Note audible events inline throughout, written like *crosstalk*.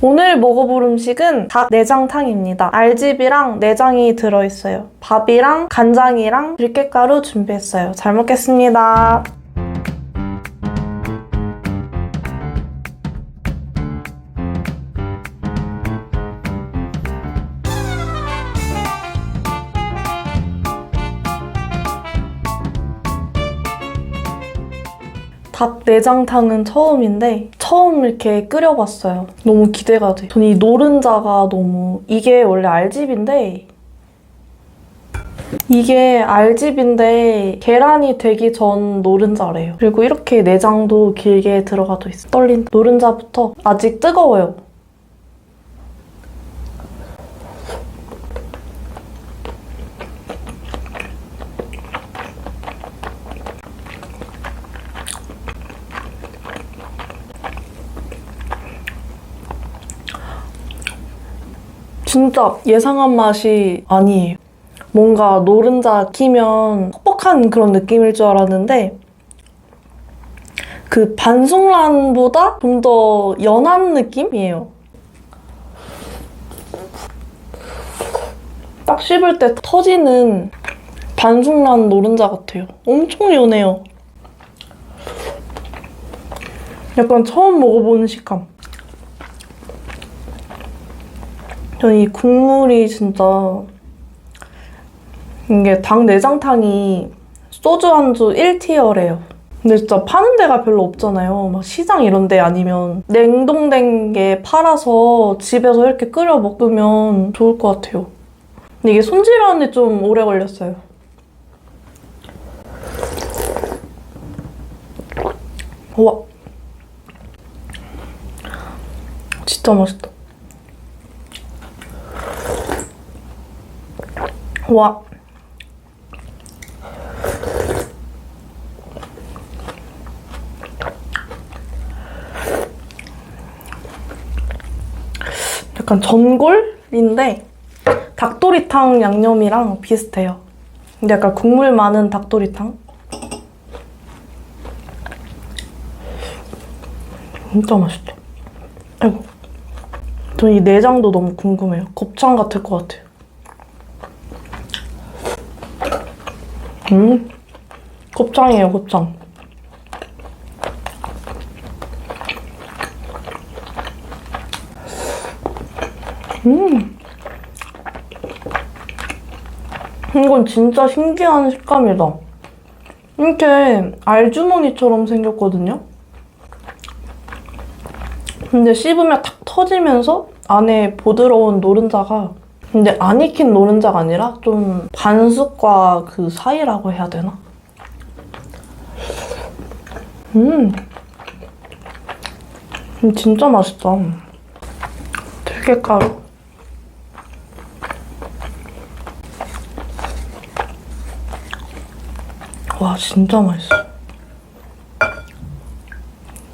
오늘 먹어볼 음식은 닭 내장탕입니다. 알집이랑 내장이 들어있어요. 밥이랑 간장이랑 들깨가루 준비했어요. 잘 먹겠습니다. 닭 내장탕은 처음인데 처음 이렇게 끓여봤어요. 너무 기대가 돼. 저는 이 노른자가 너무 이게 원래 알집인데 이게 알집인데 계란이 되기 전 노른자래요. 그리고 이렇게 내장도 길게 들어가도 있어. 떨린 노른자부터 아직 뜨거워요. 진짜 예상한 맛이 아니에요. 뭔가 노른자 끼면 퍽퍽한 그런 느낌일 줄 알았는데 그 반숙란보다 좀 더 연한 느낌이에요. 딱 씹을 때 터지는 반숙란 노른자 같아요. 엄청 연해요. 약간 처음 먹어보는 식감. 저는 이 국물이 진짜 이게 닭 내장탕이 소주 안주 1티어래요. 근데 진짜 파는 데가 별로 없잖아요. 막 시장 이런 데 아니면 냉동된 게 팔아서 집에서 이렇게 끓여 먹으면 좋을 것 같아요. 근데 이게 손질하는데 좀 오래 걸렸어요. 와. 진짜 맛있다. 와. 약간 전골인데 닭도리탕 양념이랑 비슷해요. 근데 약간 국물 많은 닭도리탕? 진짜 맛있다. 아이고. 저이 내장도 너무 궁금해요. 곱창 같을 것 같아요. 음, 곱창이에요, 곱창. 음. 이건 진짜 신기한 식감이다. 이렇게 알주머니처럼 생겼거든요? 근데 씹으면 탁 터지면서 안에 부드러운 노른자가 근데 안 익힌 노른자가 아니라 좀 반숙과 그 사이라고 해야 되나? 음. 음, 진짜 맛있다. 들깨가루. 와, 진짜 맛있어.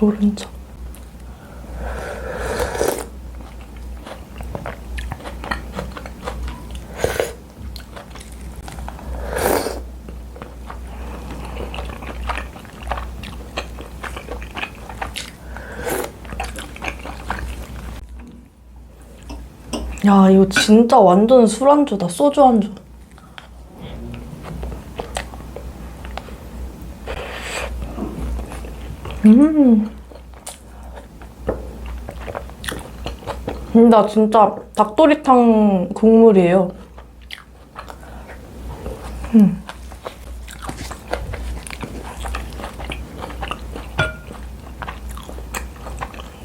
노른자. 야, 이거 진짜 완전 술안주다. 소주 안주. 음. 음, 나 진짜 닭도리탕 국물이에요. 음.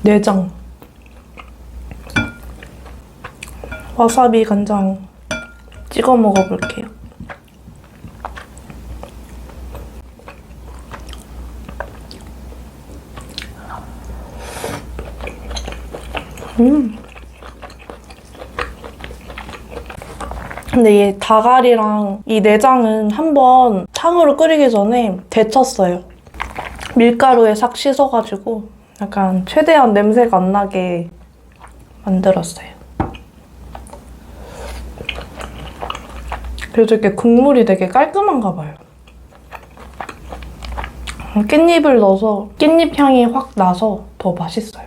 내장. 와사비 간장 찍어 먹어볼게요. 음. 근데 이 다갈이랑 이 내장은 한번 탕으로 끓이기 전에 데쳤어요. 밀가루에 싹 씻어가지고 약간 최대한 냄새가 안 나게 만들었어요. 되게 국물이 되게 깔끔한가 봐요. 음, 깻잎을 넣어서 깻잎 향이 확 나서 더 맛있어요.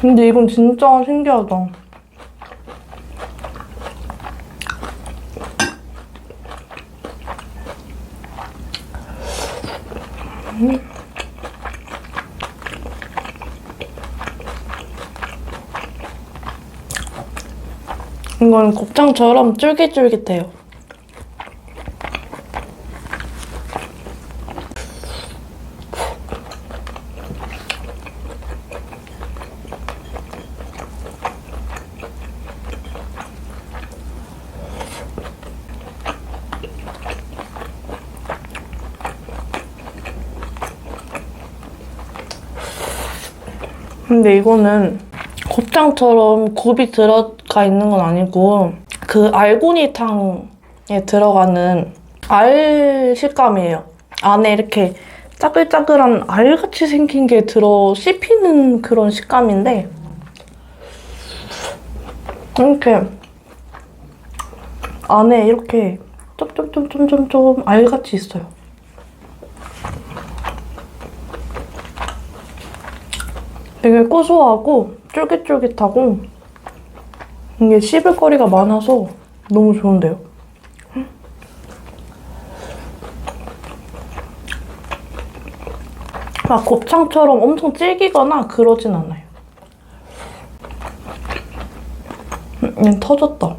근데 이건 진짜 신기하다. 이건 곱창처럼 쫄깃쫄깃해요. 근데 이거는 곱창처럼 굽이 들어 가 있는 건 아니고 그 알고니탕에 들어가는 알 식감이에요. 안에 이렇게 짜글짜글한 알같이 생긴 게 들어 씹히는 그런 식감인데 이렇게 안에 이렇게 점점점점점점 알같이 있어요. 되게 고소하고 쫄깃쫄깃하고 이게 씹을 거리가 많아서 너무 좋은데요. 막 곱창처럼 엄청 질기거나 그러진 않아요. 음, 얘 터졌다.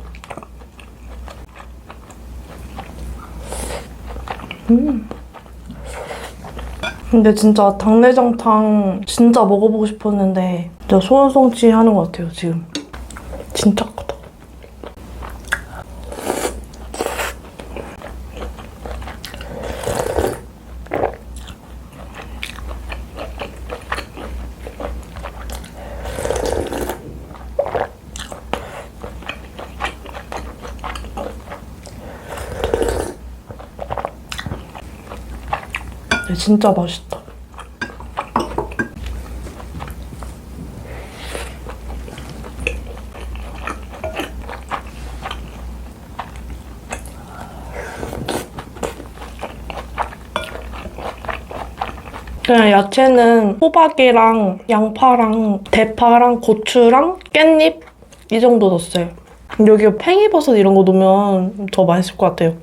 음. 근데 진짜 당내장탕 진짜 먹어보고 싶었는데 진짜 소원성취 하는 것 같아요 지금 진짜 크다. 진짜 맛있다 그냥 야채는 호박이랑 양파랑 대파랑 고추랑 깻잎 이 정도 넣었어요. 여기 팽이버섯 이런 거 넣으면 더 맛있을 것 같아요.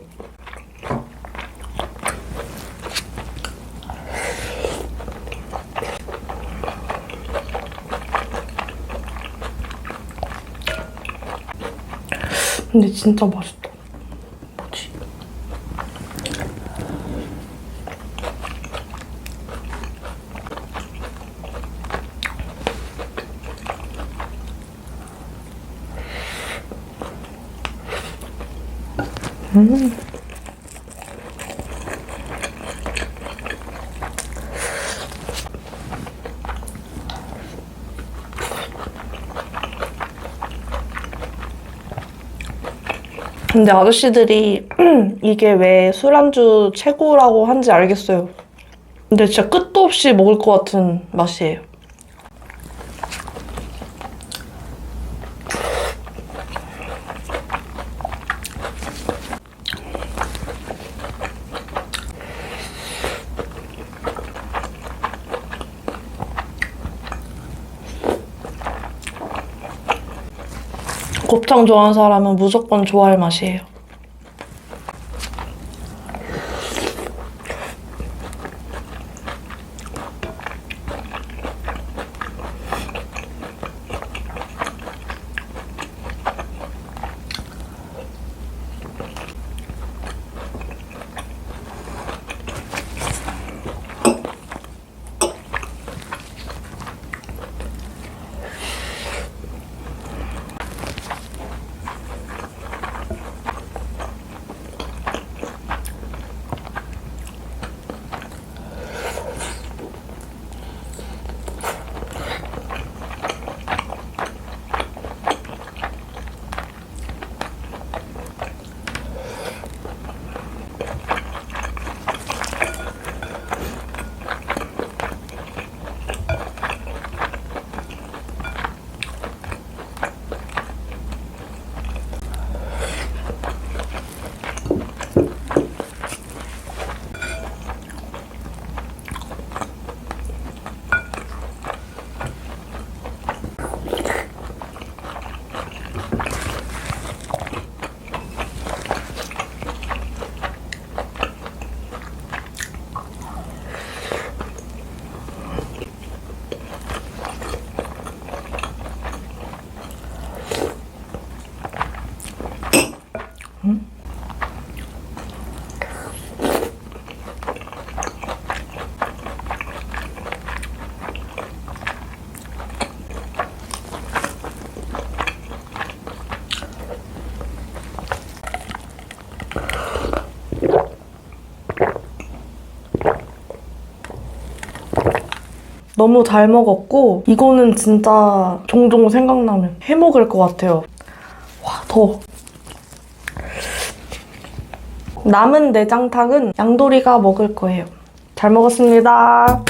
근데 진짜 맛있다. 근데 아저씨들이 *clears throat* 이게 왜 술안주 최고라고 한지 알겠어요. 근데 진짜 끝도 없이 먹을 것 같은 맛이에요. 곱창 좋아하는 사람은 무조건 좋아할 맛이에요. 너무 잘 먹었고 이거는 진짜 종종 생각나면 해 먹을 것 같아요. 와 더워. 남은 내장탕은 양돌이가 먹을 거예요. 잘 먹었습니다.